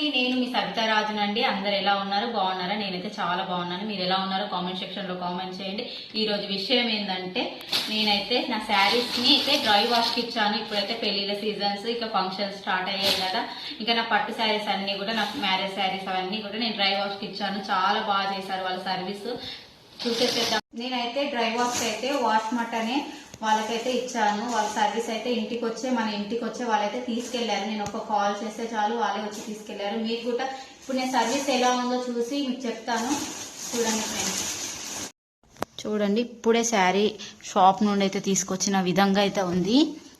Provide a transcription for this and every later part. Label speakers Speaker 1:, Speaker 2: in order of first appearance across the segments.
Speaker 1: అండి నేను మీ సవితారాజునండి అందరు ఎలా ఉన్నారు? బాగున్నారా? నేనైతే చాలా బాగున్నాను. మీరు ఎలా ఉన్నారో కామెంట్ సెక్షన్లో కామెంట్ చేయండి. ఈరోజు విషయం ఏంటంటే నేనైతే నా శారీస్ని అయితే డ్రై వాష్కి ఇచ్చాను. ఇప్పుడైతే పెళ్ళిళ్ళ సీజన్స్ ఇక ఫంక్షన్స్ స్టార్ట్ అయ్యాయి కదా. ఇంకా నా పట్టు శారీస్ అన్నీ కూడా నా మ్యారేజ్ శారీస్ అవన్నీ కూడా నేను డ్రై వాష్కి ఇచ్చాను. చాలా బాగా చేశారు వాళ్ళ సర్వీస్. చూసేసేద్దాం. నేనైతే డ్రై వాష్ అయితే వాష్ మట్ అనే వాళ్ళకైతే ఇచ్చాను. వాళ్ళ సర్వీస్ అయితే ఇంటికి వచ్చే మన ఇంటికి వచ్చే వాళ్ళైతే తీసుకెళ్ళారు. నేను ఒక కాల్ చేస్తే చాలు వాళ్ళే వచ్చి తీసుకెళ్ళారు. మీకు కూడా ఇప్పుడు నేను సర్వీస్ ఎలా ఉందో చూసి మీకు చెప్తాను. చూడండి ఫ్రెండ్స్ చూడండి ఇప్పుడే శారీ షాప్ నుండి అయితే తీసుకొచ్చిన విధంగా అయితే ఉంది.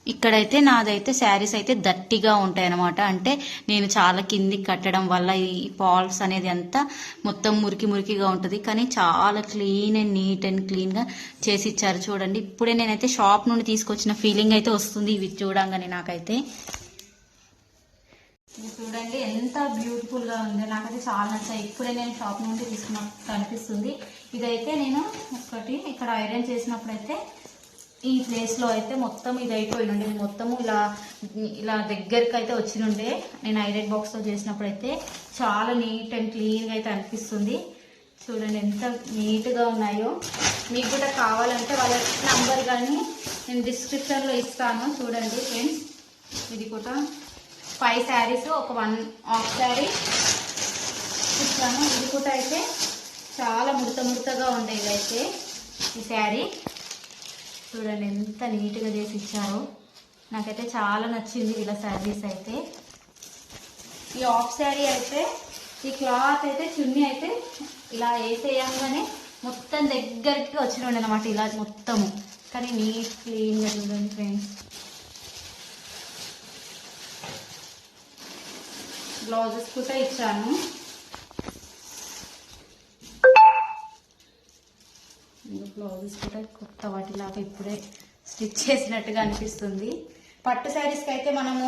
Speaker 1: ఇక్కడైతే నాదైతే శారీస్ అయితే దట్టిగా ఉంటాయి అనమాట అంటే నేను చాలా కిందికి కట్టడం వల్ల ఈ పాల్స్ అనేది అంతా మొత్తం మురికి మురికిగా ఉంటుంది. కానీ చాలా క్లీన్ అండ్ నీట్ అండ్ క్లీన్గా చేసి ఇచ్చారు చూడండి. ఇప్పుడే నేనైతే షాప్ నుండి తీసుకొచ్చిన ఫీలింగ్ అయితే వస్తుంది ఇవి చూడంగానే నాకైతే. చూడండి ఎంత బ్యూటిఫుల్గా ఉంది. నాకైతే చాలా నచ్చాయి. ఇప్పుడే నేను షాప్ నుండి తీసుకున్నట్టు అనిపిస్తుంది. ఇదైతే నేను ఒకటి ఇక్కడ ఐరన్ చేసినప్పుడైతే ఈ ప్లేస్లో అయితే మొత్తం ఇది అయిపోయింది మొత్తము ఇలా ఇలా దగ్గరికి అయితే వచ్చినుండే. నేను ఐరన్ బాక్స్తో చేసినప్పుడు అయితే చాలా నీట్ అండ్ క్లీన్గా అయితే అనిపిస్తుంది. చూడండి ఎంత నీట్గా ఉన్నాయో. మీకు కూడా కావాలంటే వాళ్ళ నంబర్ కానీ నేను డిస్క్రిప్షన్లో ఇస్తాను. చూడండి ఫ్రెండ్స్ ఇది కూడా ఫైవ్ శారీస్ ఒక వన్ హాఫ్ శారీ ఇస్తాను. ఇది కూడా అయితే చాలా ముడత ముడతగా ఉండే అయితే ఈ శారీ చూడండి ఎంత నీట్గా చేసి ఇచ్చారో నాకైతే చాలా నచ్చింది ఇలా సర్వీస్ అయితే. ఈ హాఫ్ శారీ అయితే ఈ క్లాత్ అయితే చున్నీ అయితే ఇలా వేసేయంగానే మొత్తం దగ్గరికి వచ్చినండి అనమాట ఇలా మొత్తము. కానీ నీట్ క్లీన్గా చూడండి ఫ్రెండ్స్. బ్లౌజెస్ కూడా ఇచ్చాను. బ్లౌజెస్ కూడా కొత్త వాటిలాగా ఇప్పుడే స్టిచ్ చేసినట్టుగా అనిపిస్తుంది. పట్టు శారీస్కి అయితే మనము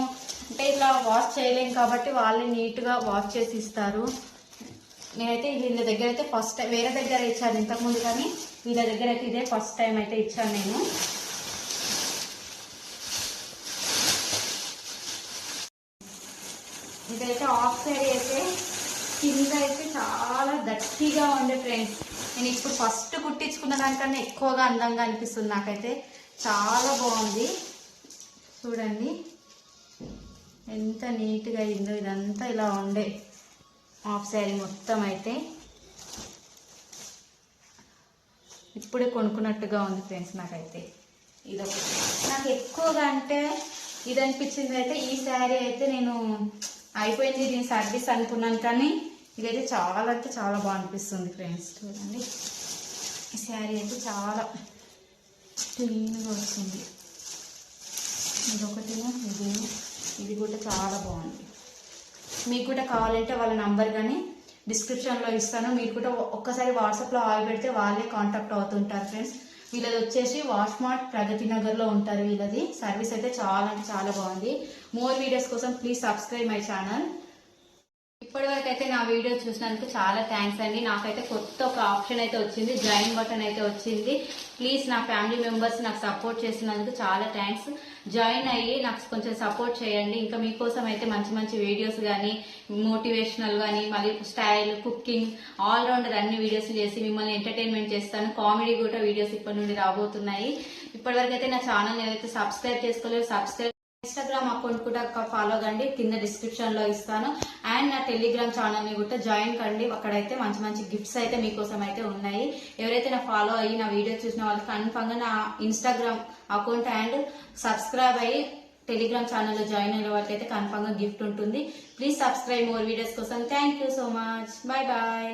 Speaker 1: అంటే ఇట్లా వాష్ చేయలేం కాబట్టి వాళ్ళు నీట్గా వాష్ చేసి ఇస్తారు. నేనైతే వీళ్ళ దగ్గర అయితే ఫస్ట్ టైం వేరే దగ్గర ఇచ్చాను ఇంతకుముందు కానీ వీళ్ళ దగ్గర అయితే ఇదే ఫస్ట్ టైం అయితే ఇచ్చాను నేను. ఇదైతే హాఫ్ సైడ్ అయితే కింద అయితే చాలా దట్టిగా ఉండే ఫ్రెండ్స్. నేను ఇప్పుడు ఫస్ట్ కుట్టించుకున్న దానికన్నా ఎక్కువగా అందంగా అనిపిస్తుంది నాకైతే. చాలా బాగుంది. చూడండి. ఎంత నీట్గా అయిందో ఇదంతా ఇలా ఉండే. హాఫ్ శారీ మొత్తం అయితే. ఇప్పుడే కొనుక్కున్నట్టుగా ఉంది ఫ్రెండ్స్ నాకైతే. ఇదొక నాకు ఎక్కువగా అంటే ఇది అనిపించింది అయితే ఈ శారీ అయితే నేను అయిపోయింది దీని సర్వీస్ అనుకున్నాను కానీ ఇదైతే చాలా అంటే చాలా బాగా అనిపిస్తుంది ఫ్రెండ్స్ చూడండి. ఈ శారీ అయితే చాలా క్లీన్గా వస్తుంది. ఇదొకటి ఇది. ఇది కూడా చాలా బాగుంది. మీకు కూడా కావాలంటే వాళ్ళ నంబర్ కానీ డిస్క్రిప్షన్లో ఇస్తాను. మీరు కూడా ఒక్కసారి వాట్సాప్లో ఆల్ పెడితే వాళ్ళే కాంటాక్ట్ అవుతుంటారు ఫ్రెండ్స్. వీళ్ళది వచ్చేసి వాష్ మార్ట్ ప్రగతి నగర్లో ఉంటారు వీళ్ళది. సర్వీస్ అయితే చాలా అంటే చాలా బాగుంది. మోర్ వీడియోస్ కోసం ప్లీజ్ సబ్స్క్రైబ్ మై ఛానల్. ఇప్పటివరకైతే అయితే నా వీడియో చూసినందుకు చాలా థ్యాంక్స్ అండి. నాకైతే కొత్త ఒక ఆప్షన్ అయితే వచ్చింది జాయిన్ బటన్ అయితే వచ్చింది. ప్లీజ్ నా ఫ్యామిలీ మెంబర్స్ నాకు సపోర్ట్ చేసినందుకు చాలా థ్యాంక్స్ జాయిన్ అయ్యి నాకు కొంచెం సపోర్ట్ చేయండి. ఇంకా మీకోసం అయితే మంచి మంచి వీడియోస్ కానీ మోటివేషనల్ కానీ మళ్ళీ స్టైల్ కుకింగ్ ఆల్రౌండర్ అన్ని వీడియోస్ చేసి మిమ్మల్ని ఎంటర్టైన్మెంట్ చేస్తాను. కామెడీ కూడా వీడియోస్ ఇప్పటి నుండి రాబోతున్నాయి. ఇప్పటివరకు అయితే నా ఛానల్ ఏదైతే సబ్స్క్రైబ్ చేసుకోలేదు సబ్స్క్రైబ్ ఇన్స్టాగ్రామ్ అకౌంట్ కూడా ఫాలో కండి కింద డిస్క్రిప్షన్లో ఇస్తాను. అండ్ నా టెలిగ్రామ్ ఛానల్ని కూడా జాయిన్ కండి. అక్కడైతే మంచి మంచి గిఫ్ట్స్ అయితే మీకోసం అయితే ఉన్నాయి. ఎవరైతే నా ఫాలో అయ్యి నా వీడియో చూసిన వాళ్ళకి కన్ఫర్మ్గా నా ఇన్స్టాగ్రామ్ అకౌంట్ అండ్ సబ్స్క్రైబ్ అయ్యి టెలిగ్రామ్ ఛానల్లో జాయిన్ అయిన వాళ్ళకి అయితే కన్ఫర్మ్గా గిఫ్ట్ ఉంటుంది. ప్లీజ్ సబ్స్క్రైబ్ మోర్ వీడియోస్ కోసం. Thank you so much bye bye